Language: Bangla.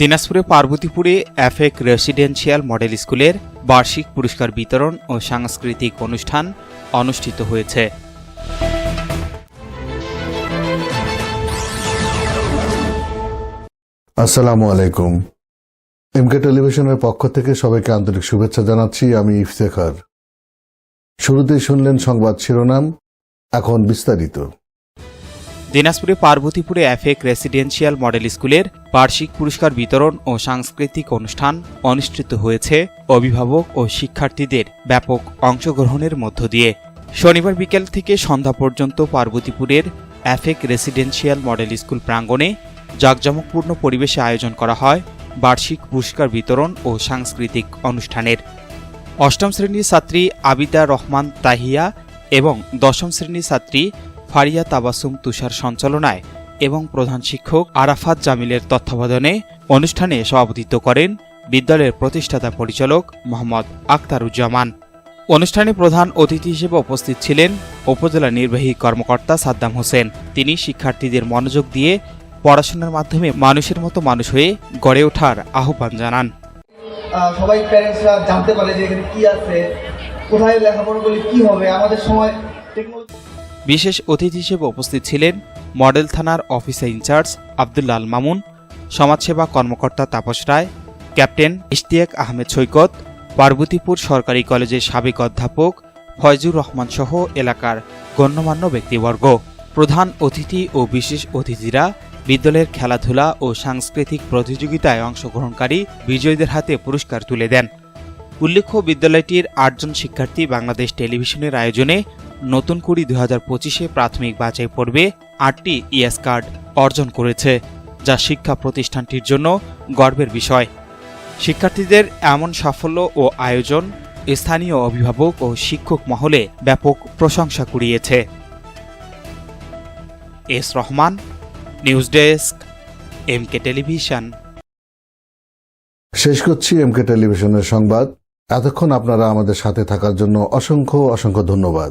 দিনাজপুরে পার্বতীপুরে অ্যাফেক রেসিডেন্সিয়াল মডেল স্কুলের বার্ষিক পুরস্কার বিতরণ ও সাংস্কৃতিক অনুষ্ঠান অনুষ্ঠিত হয়েছে। আসসালামু আলাইকুম। এমকে টেলিভিশনের পক্ষ থেকে সবাইকে আন্তরিক শুভেচ্ছা জানাচ্ছি, আমি ইফতেখার। শুরুতেই শুনলেন সংবাদ শিরোনাম, এখন বিস্তারিত। দিনাজপুরে পার্বতীপুরে অ্যাফেক রেসিডেন্সিয়াল মডেল স্কুলের বার্ষিক পুরস্কার বিতরণ ও সাংস্কৃতিক অনুষ্ঠান অনুষ্ঠিত হয়েছে। অভিভাবক ও শিক্ষার্থীদের ব্যাপক অংশগ্রহণের মধ্য দিয়ে। শনিবার বিকেল থেকে সন্ধ্যা পর্যন্ত পার্বতীপুরের অ্যাফেক রেসিডেন্সিয়াল মডেল স্কুল প্রাঙ্গণে জাঁকজমকপূর্ণ পরিবেশে আয়োজন করা হয় বার্ষিক পুরস্কার বিতরণ ও সাংস্কৃতিক অনুষ্ঠানের। অষ্টম শ্রেণির ছাত্রী আবিদা রহমান তাহিয়া এবং দশম শ্রেণির ছাত্রী ফারিয়া তাবাসুম তুষার সঞ্চালনায় এবং প্রধান শিক্ষক আরাফাত জামিলের তত্ত্বাবধানে অনুষ্ঠানে সভাপতিত্ব করেন বিদ্যালয়ের প্রতিষ্ঠাতা পরিচালক মোহাম্মদ আখতারুজ্জামান। অনুষ্ঠানে প্রধান অতিথি হিসেবে উপস্থিত ছিলেন উপজেলা নির্বাহী কর্মকর্তা সাদ্দাম হোসেন। তিনি শিক্ষার্থীদের মনোযোগ দিয়ে পড়াশোনার মাধ্যমে মানুষের মতো মানুষ হয়ে গড়ে ওঠার আহ্বান জানান। সবাই প্যারেন্টসরা জানতে পারে যে এখানে কি আছে, কোথায় লেখাপড়া করলে কি হবে, আমাদের সময় টেকনোলজি বিশেষ অতিথি হিসেবে উপস্থিত ছিলেন মডেল থানার অফিসার ইনচার্জ আব্দুল্লাল মামুন, সমাজসেবা কর্মকর্তা তাপস রায়, ক্যাপ্টেন ইশতিয়াক আহমেদ সৈকত, পার্বতীপুর সরকারি কলেজের সাবেক অধ্যাপক ফয়জুর রহমান সহ এলাকার গণ্যমান্য ব্যক্তিবর্গ। প্রধান অতিথি ও বিশেষ অতিথিরা বিদ্যালয়ের খেলাধুলা ও সাংস্কৃতিক প্রতিযোগিতায় অংশগ্রহণকারী বিজয়ীদের হাতে পুরস্কার তুলে দেন। উল্লেখ্য বিদ্যালয়টির আটজন শিক্ষার্থী বাংলাদেশ টেলিভিশনের আয়োজনে নতুন কুড়ি দুই হাজার পঁচিশে প্রাথমিক বাছাই পর্বে আটটি ইএস কার্ড অর্জন করেছে, যা শিক্ষা প্রতিষ্ঠানটির জন্য গর্বের বিষয়। শিক্ষার্থীদের এমন সাফল্য ও আয়োজন স্থানীয় অভিভাবক ও শিক্ষক মহলে ব্যাপক প্রশংসা কুড়িয়েছে। S Rahman, news desk, MK television. শেষ করছি এমকে টেলিভিশনের সংবাদ। এতক্ষণ আপনারা আমাদের সাথে থাকার জন্য অসংখ্য অসংখ্য ধন্যবাদ।